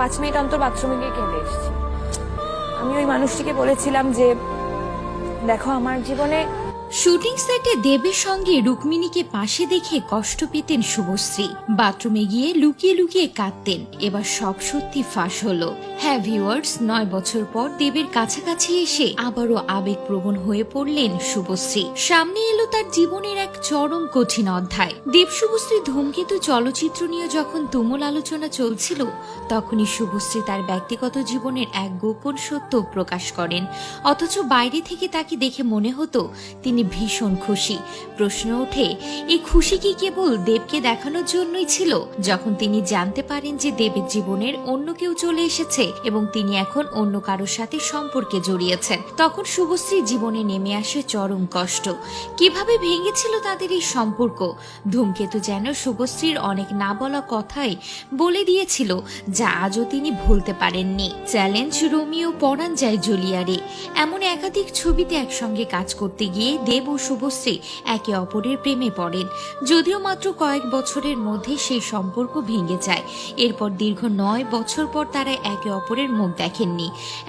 পাঁচ মিনিট অন্তর বাথরুমে গিয়ে কেঁদে এসেছি। আমি ওই মানুষটিকে বলেছিলাম যে, দেখো, আমার জীবনে শুটিং সেটে দেবের সঙ্গে রুক্মিণীকে পাশে দেখে কষ্ট পেতেন শুভশ্রী। বাথরুমে গিয়ে লুকিয়ে লুকিয়ে কাঁদতেন। এবার সব সত্যি ফাঁস হলো। হ্যাঁ ভিউয়ার্স, নয় বছর পর দেবের কাছাকাছি এসে আবারও আবেগপ্রবণ হয়ে পড়লেন শুভশ্রী। সামনে এলো তার জীবনের এক চরম কঠিন অধ্যায়। দেব শুভশ্রী ধূমকেতু চলচ্চিত্র নিয়ে যখন তুমুল আলোচনা চলছিল, তখনই শুভশ্রী তার ব্যক্তিগত জীবনের এক গোপন সত্য প্রকাশ করেন। অথচ বাইরে থেকে তাকে দেখে মনে হতো, তিনি ভীষণ খুশি। প্রশ্ন ওঠে এই খুশি কি কেবল দেবকে দেখানোর জন্যই ছিল? যখন তিনি জানতে পারেন যে দেবের জীবনের অন্য কেউ চলে এসেছে এবং তিনি এখন অন্য কারোর সাথে সম্পর্কে জড়িয়েছেন, তখন শুভশ্রীর জীবনে নেমে আসে চরম কষ্ট। কীভাবে ভেঙেছিল তাদের এই সম্পর্ক? ধূমকেতু যেন শুভশ্রীর অনেক না বলা কথাই বলে দিয়েছিল, যা আজও তিনি ভুলতে পারেননি। চ্যালেঞ্জ রোমিও পরাণ যায় জুলিয়ারে। এমন একাধিক ছবিতে একসঙ্গে কাজ করতে গিয়ে দেব ও শুভশ্রী একে অপরের প্রেমে পড়েন। যদিও মাত্র কয়েক বছরের মধ্যে সেই সম্পর্ক ভেঙে যায়। এরপর দীর্ঘ নয় বছর পর তারা একে অপরের মুখ দেখেননি।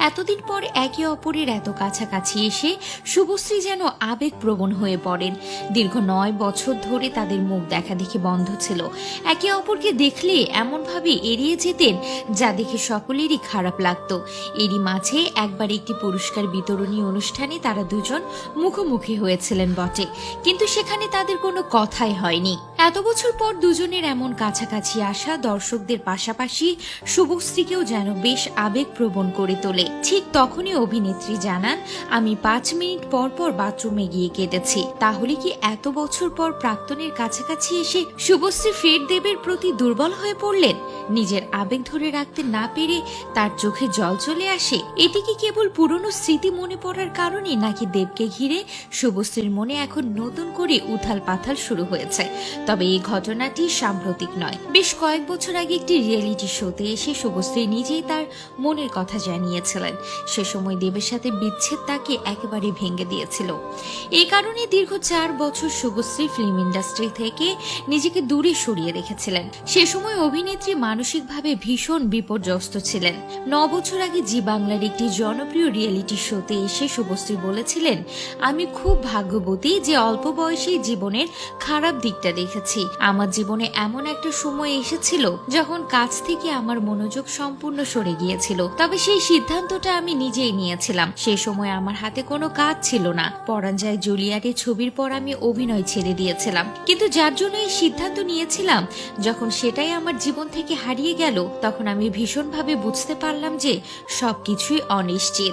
এতদিন পর একে অপরের এত কাছাকাছি এসে শুভশ্রী যেন আবেগপ্রবণ হয়ে পড়েন। দীর্ঘ নয় বছর ধরে তাদের মুখ দেখা দেখি বন্ধ ছিল। একে অপরকে দেখলে এমনভাবে এড়িয়ে যেতেন যা দেখে সকলেরই খারাপ লাগতো। এরই মাঝে একবার একটি পুরস্কার বিতরণী অনুষ্ঠানে তারা দুজন মুখোমুখি হয়েছিলেন বটে কিন্তু সেখানে তাদের কোনো কথাই হয়নি। এত বছর পর দুজনের এমন কাছাকাছি আসা দর্শকদের পাশাপাশি শুভশ্রীকেও যেন বেশ আবেগপ্রবণ করে তোলে। ঠিক তখনই অভিনেত্রী জানান, আমি পাঁচ মিনিট পর পর বাথরুমে গিয়ে কেটেছি। তাহলে কি এত বছর পর প্রাক্তনের কাছাকাছি এসে শুভশ্রী ফের দেবের প্রতি দুর্বল হয়ে পড়লেন? নিজের আবেগ ধরে রাখতে না পেরে তার চোখে জল চলে আসে? এটি কি কেবল পুরনো স্মৃতি মনে পড়ার কারণে, নাকি দেবকে ঘিরে শুভশ্রীর মনে এখন নতুন করে উথাল পাথাল শুরু হয়েছে? তবে এই ঘটনাটি সাম্প্রতিক নয়। বেশ কয়েক বছর আগে একটি রিয়েলিটি শোতে এসে শুভশ্রী নিজেই তার মনের কথা জানিয়েছিলেন। সে সময় দেবের সাথে বিচ্ছেদ তাকে একেবারে ভেঙে দিয়েছিল। এই কারণে দীর্ঘ চার বছর শুভশ্রী ফিল্ম ইন্ডাস্ট্রি থেকে নিজেকে দূরে সরিয়ে রেখেছিলেন। সে সময় অভিনেত্রী মানসিকভাবে ভীষণ বিপর্যস্ত ছিলেন। ন বছর আগে জি বাংলার একটি জনপ্রিয় রিয়েলিটি শোতে এসে শুভশ্রী বলেছিলেন, আমি খুব ভাগ্যবতী যে অল্প বয়সেই জীবনের খারাপ দিকটা দেখেছি। আমার জীবনে এমন একটা সময় এসেছিল যখন কাজ থেকে আমার মনোযোগ সম্পূর্ণ সরে গিয়েছিল। তবে সেই সিদ্ধান্তটা আমি নিজেই নিয়েছিলাম। সে সময় আমার হাতে কোনো কাজ ছিল না। পরাঞ্জয় জুলিয়ারে ছবির পর আমি অভিনয় ছেড়ে দিয়েছিলাম। কিন্তু যার জন্য এই সিদ্ধান্ত নিয়েছিলাম, যখন সেটাই আমার জীবন থেকে হারিয়ে গেল, তখন আমি ভীষণভাবে বুঝতে পারলাম যে সবকিছুই অনিশ্চিত।